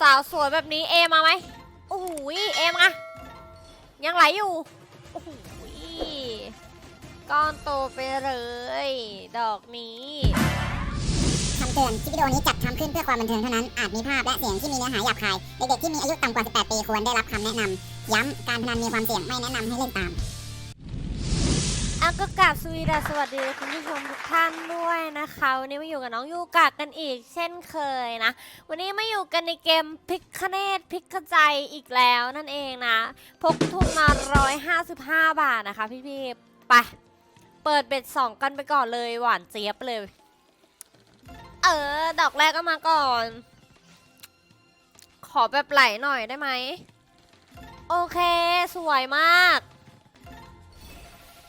สาวสวยแบบนี้เอมาไหมโอ้โหเอมายังไหลอยู่โอ้โหก้อนโตไปเลย ดอกนี้คำเตือนคลิปวิดีโอนี้จัดทำขึ้นเพื่อความบันเทิงเท่านั้น อาจมีภาพและเสียงที่มีเนื้อหาหยาบคาย เด็กๆที่มีอายุต่ำกว่า 18 ปีควรได้รับคำแนะนำ ย้ำ การพนันมีความเสี่ยงไม่แนะนำให้เล่นตาม อังก็กราบสวีดัสวัสดีคุณผู้ชมทุกท่านด้วยนะคะวันนี้มาอยู่กับน้องยูกะกันอีกเช่นเคยนะ วันนี้มาอยู่กันในเกมพิกคเนตพิกขใจอีกแล้วนั่นเองนะ พกทุนมา 155 บาทนะคะพี่ๆไป เปิดเบ็ดสองกันไปก่อนเลยหวานเจี๊ยบเลย เออ ดอกแรกก็มาก่อน ขอแบบไหลหน่อยได้ไหม โอเค สวยมาก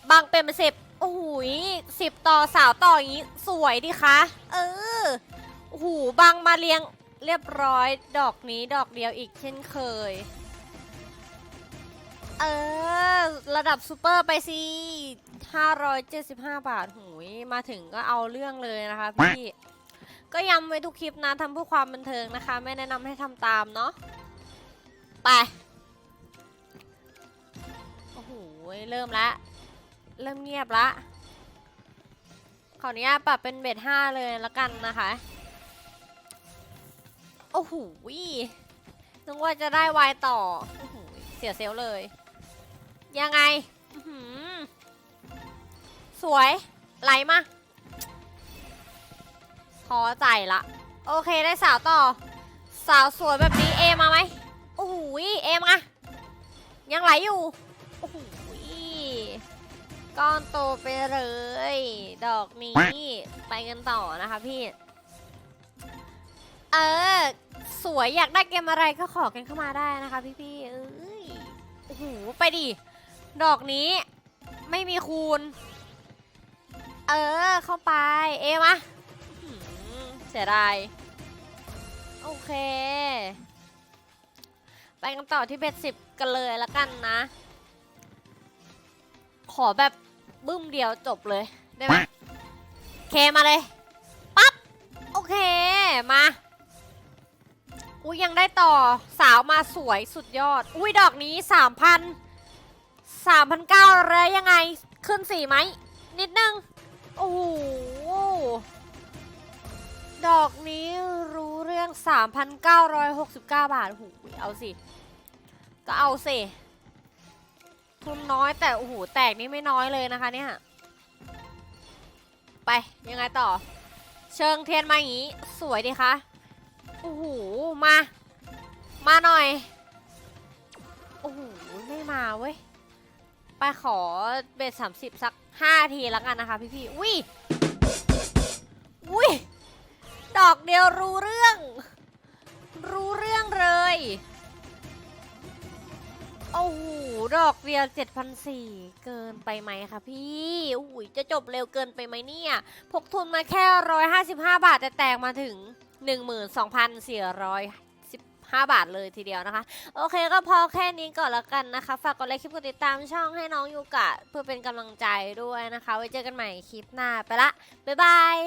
บางเป็นสิบโอ้โหสิบต่อสาวต่ออย่างนี้สวยดิคะ เออโอ้โหบางมาเรียงเรียบร้อยดอกนี้ดอกเดียวอีกเช่นเคย เออ ระดับซูเปอร์ไปสิ 575 บาทหูยมาถึงก็เอาเรื่องเลยนะคะพี่ ก็ย้ำไว้ทุกคลิปนะทำเพื่อความบันเทิงนะคะ ไม่แนะนำให้ทำตามเนาะ ไป โอ้โห เริ่มละ เริ่มเงียบละขออนุญาตปรับเป็นเบ็ดห้าเลยแล้วกันนะคะ โอ้โหนึกว่าจะได้วายต่อโอ้โหเสียเซลเลย ยังไง สวย ไหลมาพอใจละ โอเคได้สาวต่อ สาวสวยแบบนี้เอมาไหมโอ้โหเอมายังไหลอยู่ โอ้โห ก้อนโตไปเลย ดอกนี้ไปกันต่อนะคะพี่ เออ สวยอยากได้เกมอะไรก็ขอกันเข้ามาได้นะคะพี่พี่ๆเอ้ยโอ้โหไปดิ ดอกนี้ไม่มีคูณ เออ เข้าไป เอมาเสียดาย โอเค ไปกันต่อที่เบ็ดสิบกันเลยละกันนะ ขอแบบ บึ้มเดียวจบเลยได้ไหมเคมาเลยปั๊บโอเคมาอุ้ยยังได้ต่อสาวมาสวยสุดยอด อุ้ยดอกนี้สามพันสามพันเก้าแล้วยังไงขึ้นสี่ไหมนิดนึงโอ้โหดอกนี้รู้เรื่อง 3,969 บาทหูยเอาสิ ก็เอาสิ ทุนน้อยแต่โอ้โหแตกนี่ไม่น้อยเลยนะคะเนี่ย ไปยังไงต่อ เชิงเทียนมาอย่างนี้ สวยดีคะโอ้โหมา มาหน่อย โอ้โหไม่มาเว้ย ไปขอเบ็ดสามสิบสักห้าทีแล้วกันนะคะพี่ๆอุ้ยอุ้ยดอกเดียวรู้เรื่อง ดอกเดียว7,004เกินไปไหมคะพี่อุ้ยจะจบเร็วเกินไปไหมเนี่ย พกทุนมาแค่155บาทแต่แตกมาถึง12,415บาทเลยทีเดียวนะคะ โอเคก็พอแค่นี้ก่อนล้วกันนะคะ ฝากกดไลค์คลิปกดติดตามช่องให้น้องยูกะ เพื่อเป็นกำลังใจด้วยนะคะ ไว้เจอกันใหม่คลิปหน้าไปละ บ๊ายบาย